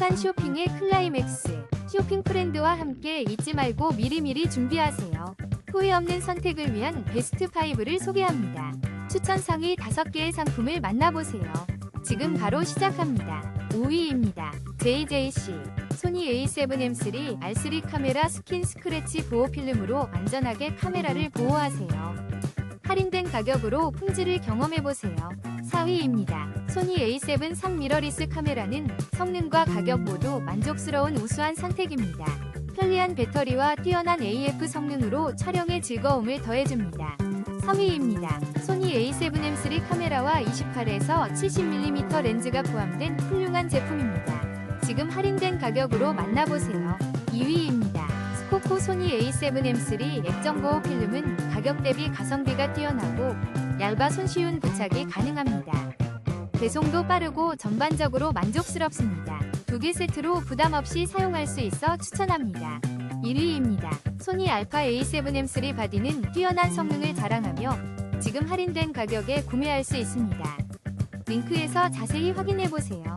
행복한 쇼핑의 클라이맥스. 쇼핑 프렌드와 함께 잊지 말고 미리미리 준비하세요. 후회 없는 선택을 위한 베스트 5를 소개합니다. 추천 상위 5개의 상품을 만나보세요. 지금 바로 시작합니다. 5위입니다. JJC 소니 A7M3 R3 카메라 스킨 스크래치 보호 필름으로 안전하게 카메라를 보호하세요. 가격으로 품질을 경험해보세요. 4위입니다. 소니 A7 3 미러리스 카메라는 성능과 가격 모두 만족스러운 우수한 선택입니다. 편리한 배터리와 뛰어난 AF 성능으로 촬영의 즐거움을 더해줍니다. 3위입니다. 소니 A7M3 카메라와 28에서 70mm 렌즈가 포함된 훌륭한 제품입니다. 지금 할인된 가격으로 만나보세요. 2위입니다. 스코코 소니 A7M3 액정 보호 필름은 가격 대비 가성비가 뛰어나고 얇아 손쉬운 부착이 가능합니다. 배송도 빠르고 전반적으로 만족스럽습니다. 두 개 세트로 부담 없이 사용할 수 있어 추천합니다. 1위입니다. 소니 알파 A7M3 바디는 뛰어난 성능을 자랑하며 지금 할인된 가격에 구매할 수 있습니다. 링크에서 자세히 확인해보세요.